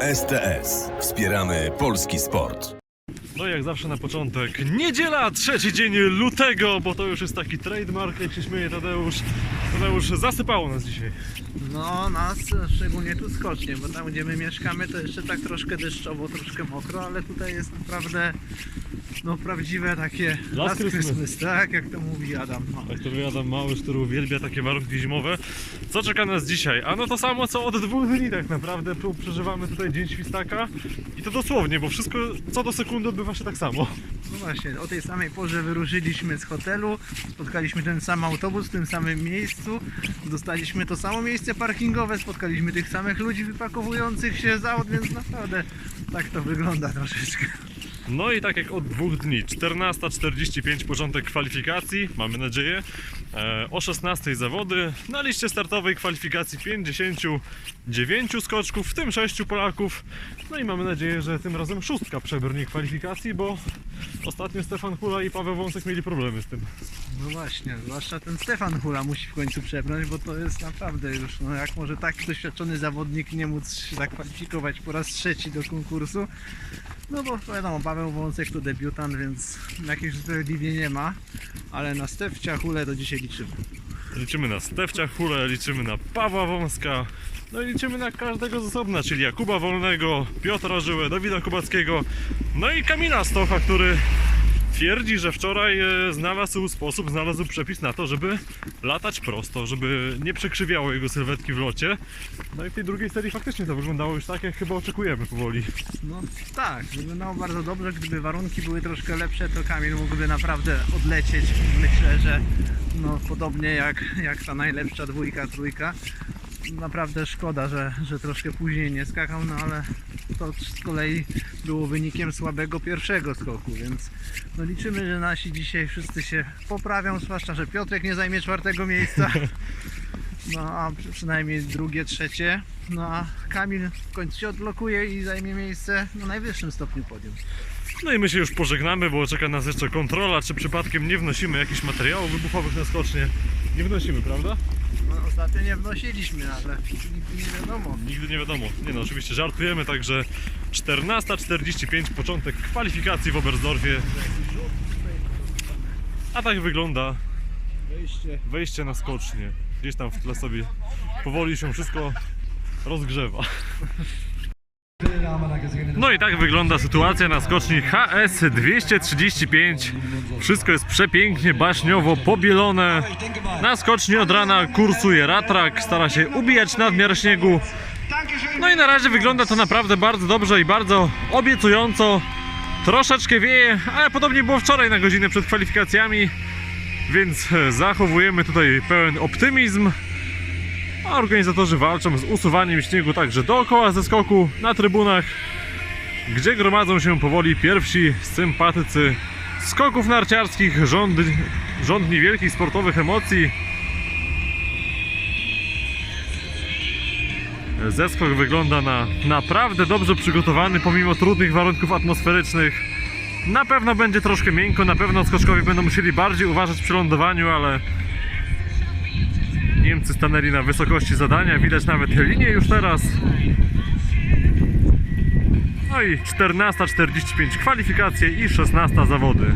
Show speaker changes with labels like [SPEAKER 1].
[SPEAKER 1] STS. Wspieramy polski sport.
[SPEAKER 2] No i jak zawsze na początek, niedziela, trzeci dzień lutego, bo to już jest taki trademark, jak się śmieje Tadeusz. Tadeusz, zasypało nas dzisiaj.
[SPEAKER 3] No, nas szczególnie tu skocznie, bo tam gdzie my mieszkamy to jeszcze tak troszkę deszczowo, troszkę mokro, ale tutaj jest naprawdę no prawdziwe takie
[SPEAKER 2] Last Christmas.
[SPEAKER 3] tak jak to mówi Adam. No.
[SPEAKER 2] Tak to wyjadam mały, który uwielbia takie warunki zimowe. Co czeka nas dzisiaj? Ano to samo co od dwóch dni tak naprawdę. Tu przeżywamy tutaj dzień świstaka i to dosłownie, bo wszystko co do sekundy odbywa się tak samo.
[SPEAKER 3] no właśnie, o tej samej porze wyruszyliśmy z hotelu, spotkaliśmy ten sam autobus w tym samym miejscu, dostaliśmy to samo miejsce parkingowe, spotkaliśmy tych samych ludzi wypakowujących się z aut, więc naprawdę tak to wygląda troszeczkę.
[SPEAKER 2] No i tak jak od dwóch dni, 14.45 początek kwalifikacji, mamy nadzieję. E, o 16.00 zawody. Na liście startowej kwalifikacji 59 skoczków, w tym 6 Polaków. No i mamy nadzieję, że tym razem szóstka przebrnie kwalifikacji, bo ostatnio Stefan Hula i Paweł Wąsek mieli problemy z tym.
[SPEAKER 3] No właśnie, zwłaszcza ten Stefan Hula musi w końcu przebrnąć, bo to jest naprawdę już, no jak może tak doświadczony zawodnik nie móc się zakwalifikować po raz trzeci do konkursu. No bo wiadomo, Paweł Wąsek to debiutant, więc jakieś usprawiedliwie nie ma, ale na Stefcia Hulę to dzisiaj liczymy.
[SPEAKER 2] Liczymy na Stefcia Hulę, liczymy na Pawła Wąska, no i liczymy na każdego z osobna, czyli Jakuba Wolnego, Piotra Żyłę, Dawida Kubackiego, no i Kamila Stocha, który twierdzi, że wczoraj e, znalazł sposób, znalazł przepis na to, żeby latać prosto, żeby nie przekrzywiało jego sylwetki w locie. No i w tej drugiej serii faktycznie to wyglądało już tak, jak chyba oczekujemy powoli.
[SPEAKER 3] No tak, wyglądało bardzo dobrze, gdyby warunki były troszkę lepsze, to Kamil mógłby naprawdę odlecieć. Myślę, że no, podobnie jak, jak ta najlepsza dwójka, trójka. Naprawdę szkoda, że, że troszkę później nie skakał, no ale to z kolei było wynikiem słabego pierwszego skoku, więc no liczymy, że nasi dzisiaj wszyscy się poprawią, zwłaszcza, że Piotrek nie zajmie czwartego miejsca. No a przy- przynajmniej drugie, trzecie. No a Kamil w końcu się odblokuje i zajmie miejsce na najwyższym stopniu podium.
[SPEAKER 2] No i my się już pożegnamy, bo czeka nas jeszcze kontrola, czy przypadkiem nie wnosimy jakichś materiałów wybuchowych na skocznie. Nie wnosimy, prawda?
[SPEAKER 3] No, ostatnio nie wnosiliśmy, ale nigdy nie wiadomo.
[SPEAKER 2] Nigdy nie wiadomo. Nie no, oczywiście żartujemy, także 14.45 początek kwalifikacji w Oberstdorfie. A tak wygląda
[SPEAKER 3] Wejście.
[SPEAKER 2] wejście na skocznie. Gdzieś tam w tle sobie powoli się wszystko rozgrzewa. No i tak wygląda sytuacja na skoczni HS 235. Wszystko jest przepięknie, baśniowo pobielone. Na skoczni od rana kursuje ratrak, stara się ubijać nadmiar śniegu. No i na razie wygląda to naprawdę bardzo dobrze i bardzo obiecująco. Troszeczkę wieje, ale podobnie było wczoraj na godzinę przed kwalifikacjami. Więc zachowujemy tutaj pełen optymizm. A organizatorzy walczą z usuwaniem śniegu także dookoła ze skoku na trybunach, gdzie gromadzą się powoli pierwsi sympatycy skoków narciarskich, rząd, rządni wielkich sportowych emocji. Zeskok wygląda na naprawdę dobrze przygotowany pomimo trudnych warunków atmosferycznych. Na pewno będzie troszkę miękko, na pewno skoczkowie będą musieli bardziej uważać przy lądowaniu, ale Niemcy stanęli na wysokości zadania, widać nawet linię już teraz. No i 14.45 kwalifikacje i 16 zawody.